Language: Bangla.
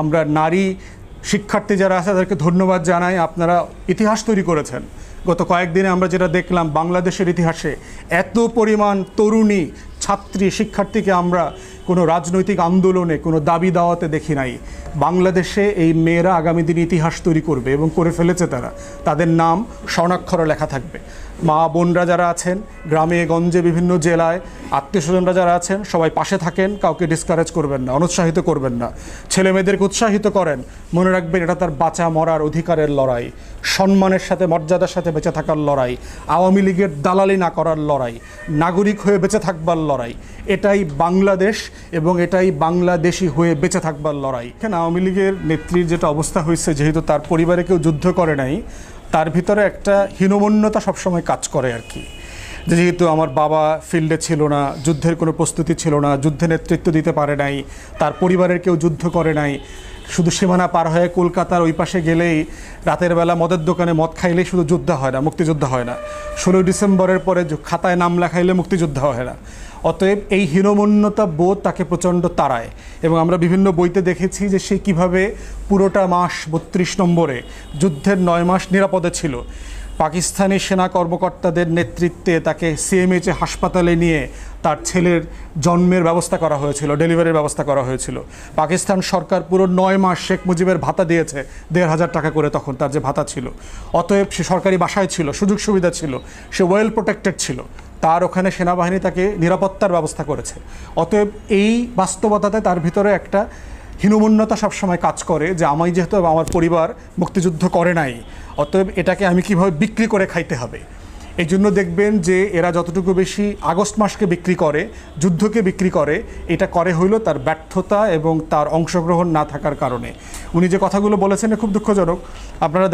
আমরা নারী শিক্ষার্থী যারা আছে, তাদেরকে ধন্যবাদ জানাই। আপনারা ইতিহাস তৈরি করেছেন। গত কয়েকদিনে আমরা যেটা দেখলাম, বাংলাদেশের ইতিহাসে এত পরিমাণ তরুণী ছাত্রী শিক্ষার্থীকে আমরা কোনো রাজনৈতিক আন্দোলনে কোনো দাবি দাওয়াতে দেখি নাই। বাংলাদেশে এই মেয়েরা আগামী দিনে ইতিহাস তৈরি করবে এবং করে ফেলেছে তারা। তাদের নাম স্বর্ণাক্ষরে লেখা থাকবে। মা বোনরা যারা আছেন, গ্রামে, গঞ্জে, বিভিন্ন জেলায় আত্মীয় স্বজনরা যারা আছেন, সবাই পাশে থাকেন, কাউকে ডিসকারেজ করবেন না, অনুৎসাহিত করবেন না। ছেলে মেয়েদেরকে উৎসাহিত করেন। মনে রাখবেন এটা তার বাঁচা মরার অধিকারের লড়াই। সম্মানের সাথে, মর্যাদার সাথে বেঁচে থাকার লড়াই। আওয়ামী লীগের দালালি না করার লড়াই। নাগরিক হয়ে বেঁচে থাকবার লড়াই। এটাই বাংলাদেশ এবং এটাই বাংলাদেশি হয়ে বেঁচে থাকবার লড়াই। এখানে আওয়ামী লীগের নেত্রীর যেটা অবস্থা হয়েছে, যেহেতু তার পরিবারে কেউ যুদ্ধ করে নাই, তার ভিতরে একটা হীনমন্যতা সবসময় কাজ করে আর কি। যেহেতু আমার বাবা ফিল্ডে ছিল না, যুদ্ধের কোনো প্রস্তুতি ছিল না, যুদ্ধে নেতৃত্ব দিতে পারে নাই, তার পরিবারের কেউ যুদ্ধ করে নাই, শুধু সীমানা পার হয়ে কলকাতার ওই পাশে গেলেই রাতের বেলা মদের দোকানে মদ খাইলেই শুধু যুদ্ধ হয় না, মুক্তিযুদ্ধ হয় না। ষোলোই ডিসেম্বরের পরে খাতায় নাম লেখাইলে মুক্তিযুদ্ধ হয় না। অতএব এই হীনমন্যতা বোধ তাকে প্রচণ্ড তাড়ায় এবং আমরা বিভিন্ন বইতে দেখেছি যে সে কীভাবে পুরোটা মাস বত্রিশ নম্বরে, যুদ্ধের নয় মাস নিরাপদে ছিল। পাকিস্তানি সেনা কর্মকর্তাদের নেতৃত্বে তাকে সিএমএইচে হাসপাতালে নিয়ে তার ছেলের জন্মের ব্যবস্থা করা হয়েছিল, ডেলিভারির ব্যবস্থা করা হয়েছিল। পাকিস্তান সরকার পুরো নয় মাস শেখ মুজিবের ভাতা দিয়েছে, দেড় হাজার টাকা করে তখন তার যে ভাতা ছিল। অতএব সে সরকারি বাসায় ছিল, সুযোগ সুবিধা ছিল, সে ওয়েল প্রোটেক্টেড ছিল। তার ওখানে সেনাবাহিনী তাকে নিরাপত্তার ব্যবস্থা করেছে। অতএব এই বাস্তবতাতে তার ভিতরে একটা হীনমন্যতা সবসময় কাজ করে যে আমি যেহেতু আমার পরিবার মুক্তিযুদ্ধ করে নাই অতএব এটাকে আমি কীভাবে বিক্রি করে খাইতে হবে? এই জন্য দেখবেন যে এরা যতটুকু বেশি আগস্ট মাসকে বিক্রি করে, যুদ্ধকে বিক্রি করে, এটা করে হইল তার ব্যর্থতা এবং তার অংশগ্রহণ না থাকার কারণে। উনি যে কথাগুলো বলেছেন খুব দুঃখজনক। আপনারা